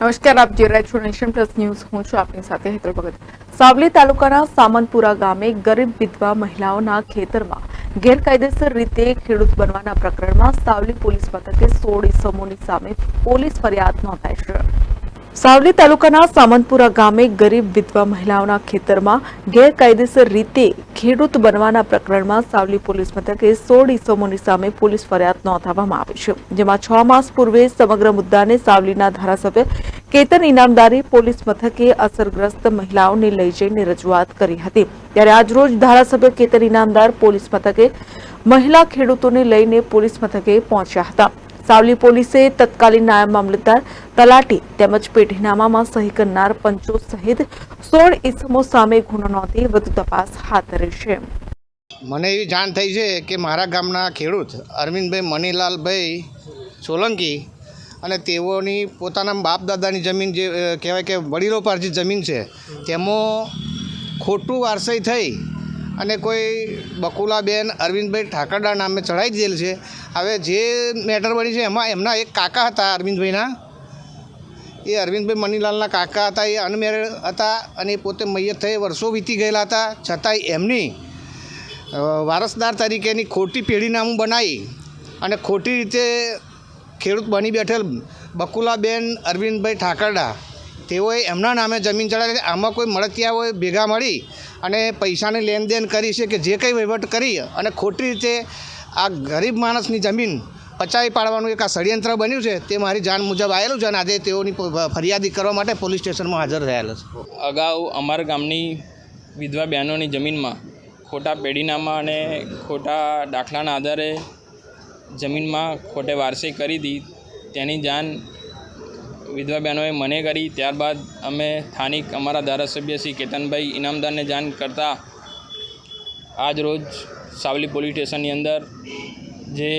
નમસ્કાર, આપ જોઈ રહ્યા છો નેશન પ્લસ ન્યૂઝ. હું છું આપની સાથે હેતલ ભગત. સાવલી તાલુકાના સામંતપુરા ગામે ગરીબ વિધવા મહિલાઓના ખેતરમાં ગેરકાયદેસર રીતે ખેડૂત બનવાના પ્રકરણમાં સાવલી પોલીસ મથકે સોળ ઇસમોની સામે પોલીસ ફરિયાદ નોંધાઈ છે. સાવલી તાલુકાના સામંતપુરા ગામે ગરીબ વિધવા મહિલાઓના ખેતરમાં ગેરકાયદેસર રીતે ખેડૂત બનવાના પ્રકરણમાં સાવલી પોલીસ મથકે સોળ ઇસમોની સામે પોલીસ ફરિયાદ નોંધાવવામાં આવી છે, જેમાં છ માસ પૂર્વે સમગ્ર મુદ્દાને સાવલીના ધારાસભ્ય કેતન ઇનામદારે પોલીસ મથકે અસરગ્રસ્ત મહિલાઓને લઈ જઈને રજૂઆત કરી હતી. ત્યારે આજરોજ ધારાસભ્ય કેતન ઇનામદાર પોલીસ મથકે મહિલા ખેડૂતોને લઈને પોલીસ મથકે પહોંચ્યા હતા. સાવલી પોલીસે તત્કાલીન નાયબ મામલતદાર તલાટી તેમજ પેઢીનામામાં સહી કરનાર પંચો સહિત સોળ ઇસમો સામે ગુનો નોંધી વધુ તપાસ હાથ ધરી છે. મને એવી જાણ થઈ છે કે મારા ગામના ખેડૂત અરવિંદભાઈ મનીલાલભાઈ સોલંકી અને તેઓની પોતાના બાપ દાદાની જમીન જે કહેવાય કે વડીલો જે જમીન છે, તેમાં ખોટું વારસાઈ થઈ અને કોઈ બકુલાબેન અરવિંદભાઈ ઠાકરડા નામે ચઢાવી દીધેલ છે. હવે જે મેટર બની છે એમાં એમના એક કાકા હતા અરવિંદભાઈના. એ અરવિંદભાઈ મનીલાલના કાકા હતા, એ અનમેરેડ હતા અને એ પોતે મૈયત થઈ વર્ષો વીતી ગયેલા હતા. છતાંય એમની વારસદાર તરીકેની ખોટી પેઢીનામું બનાવી અને ખોટી રીતે ખેડૂત બની બેઠેલ બકુલાબેન અરવિંદભાઈ ઠાકરડા તેઓએ એમના નામે જમીન ચડાવી આમાં કોઈ મળતિયાઓએ ભેગા મળી અને પૈસાની લેનદેન કરી છે કે જે કંઈ વહીવટ કરી અને ખોટી રીતે આ ગરીબ માણસની જમીન પચાવી પાડવાનું એક આ ષડયંત્ર બન્યું છે તે મારી જાણ મુજબ આવેલું છે અને આજે તેઓની ફરિયાદી કરવા માટે પોલીસ સ્ટેશનમાં હાજર થયેલા છે. અગાઉ અમારા ગામની વિધવા બહેનોની જમીનમાં ખોટા પેઢીનામા અને ખોટા દાખલાના આધારે જમીનમાં ખોટે વારસી કરી હતી તેની જાણ વિધવા બહેનોએ મને કરી. ત્યારબાદ અમે સ્થાનિક અમારા ધારાસભ્ય શ્રી કેતનભાઈ ઇનામદારને જાણ કરતાં આજ રોજ સાવલી પોલીસ સ્ટેશનની અંદર જે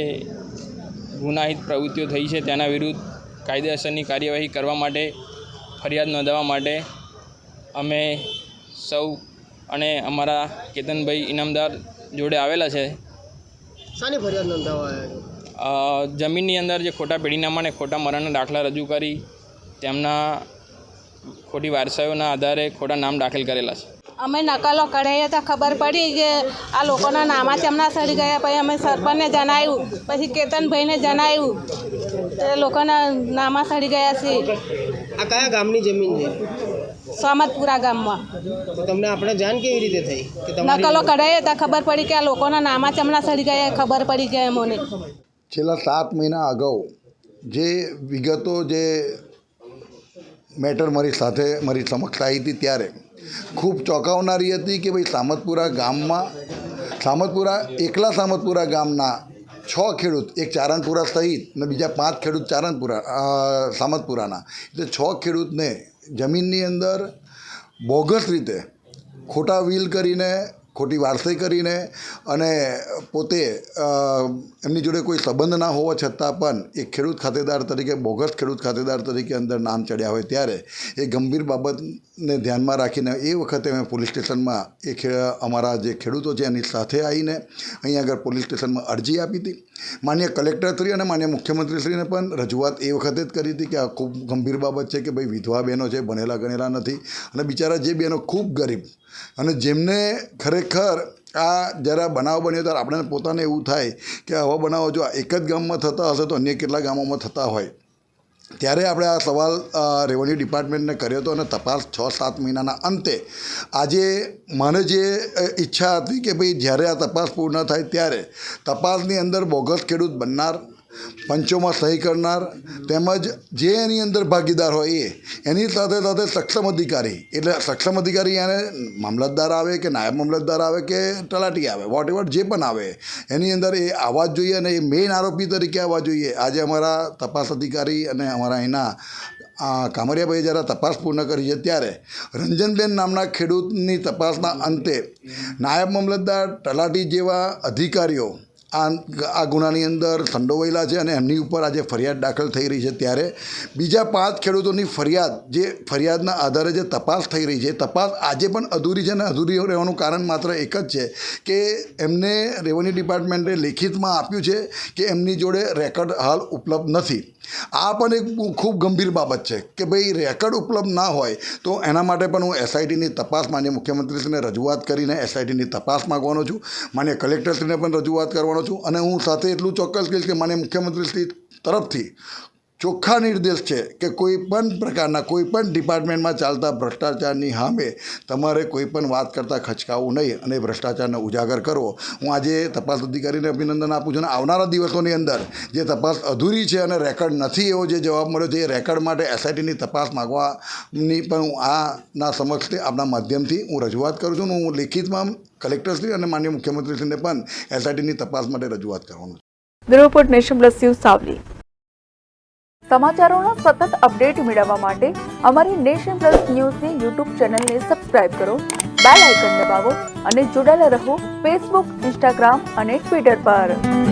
ગુનાહિત પ્રવૃત્તિઓ થઈ છે તેના વિરુદ્ધ કાયદેસરની કાર્યવાહી કરવા માટે ફરિયાદ નોંધાવવા માટે અમે સૌ અને અમારા કેતનભાઈ ઇનામદાર જોડે આવેલા છે. શાની ફરિયાદ નોંધાવવા જમીનની અંદર જે ખોટા પેઢીનામા અને ખોટા મરણના દાખલા રજૂ કરી તેમના ખોટી વારસાઈઓના આધારે ખોટા નામ દાખલ કરેલા છે. અમે નકલો કઢાઈએ તો ખબર પડી કે આ લોકોના નામા ચમના સડી ગયા પછી અમે સરપંચને જણાવ્યું પછી કેતનભાઈને જણાવ્યું એ લોકોના નામા સડી ગયા છે. આ કયા ગામની જમીન છે? સોમતપુરા ગામમાં. તો તમને આપણે જાણ કેવી રીતે થઈ કે નકલો કઢાઈએ તો ખબર પડી કે આ લોકોના નામા ચમના સડી ગયા ખબર પડી ગયા મને છેલ્લા સાત મહિના અગાઉ જે વિગતો જે મેટર મારી સાથે મારી સમક્ષ આવી હતી ત્યારે. ખૂબ ચોંકાવનારી હતી કે ભાઈ સામતપુરા ગામમાં, સામતપુરા, એકલા સામતપુરા ગામના છ ખેડૂત, એક ચારણપુરા સહિત ને બીજા પાંચ ખેડૂત ચારણપુરા સામતપુરાના. એટલે છ ખેડૂતને જમીનની અંદર બોગસ રીતે ખોટા વીલ કરીને ખોટી વારસાઈ કરીને અને પોતે એમની જોડે કોઈ સંબંધ ના હોવા છતાં પણ એ ખેડૂત ખાતેદાર તરીકે, બોગસ ખેડૂત ખાતેદાર તરીકે અંદર નામ ચડ્યા હોય ત્યારે એ ગંભીર બાબતને ધ્યાનમાં રાખીને એ વખતે અમે પોલીસ સ્ટેશનમાં એ અમારા જે ખેડૂતો છે એની સાથે આવીને અહીંયા આગળ પોલીસ સ્ટેશનમાં અરજી આપી હતી. માન્ય કલેક્ટરશ્રી અને માન્ય મુખ્યમંત્રીશ્રીને પણ રજૂઆત એ વખતે જ કરી હતી કે આ ખૂબ ગંભીર બાબત છે કે ભાઈ વિધવા બહેનો છે, ભણેલા ગણેલા નથી અને બિચારા જે બહેનો ખૂબ ગરીબ અને જેમને ખરેખર આ જરા બનાવ બન્યો ત્યારે આપણે પોતાને એવું થાય કે આવા બનાવો જો એક જ ગામમાં થતા હશે તો અન્ય કેટલા ગામોમાં થતા હોય. ત્યારે આપણે આ સવાલ રેવન્યુ ડિપાર્ટમેન્ટને કર્યો હતો અને તપાસ છ સાત મહિનાના અંતે આજે મને જે ઈચ્છા હતી કે ભાઈ જ્યારે આ તપાસ પૂર્ણ થાય ત્યારે તપાસની અંદર બોગસ ખેડૂત બનનાર પંચોમાં સહી કરનાર તેમજ જે એની અંદર ભાગીદાર હોય એ, એની સાથે સાથે સક્ષમ અધિકારી, એટલે સક્ષમ અધિકારી એને મામલતદાર આવે કે નાયબ મામલતદાર આવે કે તલાટી આવે વોટ એવર જે પણ આવે, એની અંદર એ આવવા જોઈએ અને એ મેઇન આરોપી તરીકે આવવા જોઈએ. આજે અમારા તપાસ અધિકારી અને અમારા અહીંના આ કામરિયાભાઈ જ્યારે તપાસ પૂર્ણ કરી છે ત્યારે રંજનબેન નામના ખેડૂતની તપાસના અંતે નાયબ મામલતદાર, તલાટી જેવા અધિકારીઓ આ આ ગુનાની અંદર સંડોવાયેલા છે અને એમની ઉપર આજે ફરિયાદ દાખલ થઈ રહી છે ત્યારે બીજા પાંચ ખેડૂતોની ફરિયાદ, જે ફરિયાદના આધારે જે તપાસ થઈ રહી છે તપાસ આજે પણ અધૂરી છે અને અધૂરી રહેવાનું કારણ માત્ર એક જ છે કે એમને રેવન્યુ ડિપાર્ટમેન્ટે લેખિતમાં આપ્યું છે કે એમની જોડે રેકર્ડ હાલ ઉપલબ્ધ નથી. આ પણ એક ખૂબ ગંભીર બાબત છે કે ભાઈ રેકર્ડ ઉપલબ્ધ ના હોય તો એના માટે પણ હું એસઆઈટીની તપાસ માન્ય મુખ્યમંત્રીશ્રીને રજૂઆત કરીને એસઆઈટીની તપાસ માગવાનો છું. માન્ય કલેક્ટરશ્રીને પણ રજૂઆત કરવાનો છું અને હું સાથે એટલું ચોક્કસ કહીશ કે માન્ય મુખ્યમંત્રીશ્રી તરફથી ચોખ્ખા નિર્દેશ છે કે કોઈ પણ પ્રકારના કોઈ પણ ડિપાર્ટમેન્ટમાં ચાલતા ભ્રષ્ટાચારની સામે તમારે કોઈ પણ વાત કરતાં ખચકાવવું નહીં અને ભ્રષ્ટાચારને ઉજાગર કરવો. હું આજે તપાસ અધિકારીને અભિનંદન આપું છું અને આવનારા દિવસોની અંદર જે તપાસ અધૂરી છે અને રેકર્ડ નથી એવો જે જવાબ મળ્યો છે, એ રેકર્ડ માટે એસઆઈટીની તપાસ માગવાની પણ હું આના સમક્ષ આપના માધ્યમથી હું રજૂઆત કરું છું હું લેખિતમાં કલેક્ટરશ્રી અને માન્ય મુખ્યમંત્રીશ્રીને પણ એસઆઈટીની તપાસ માટે રજૂઆત કરવાનું રિપોર્ટ સમાચારોના સતત અપડેટ મેળવવા માટે અમારી નેશન પ્લસ ન્યૂઝની યુટ્યુબ ચેનલને સબસ્ક્રાઇબ કરો, બેલ આઇકન દબાવો અને જોડાયેલા રહો ફેસબુક, ઇન્સ્ટાગ્રામ અને ટ્વિટર પર.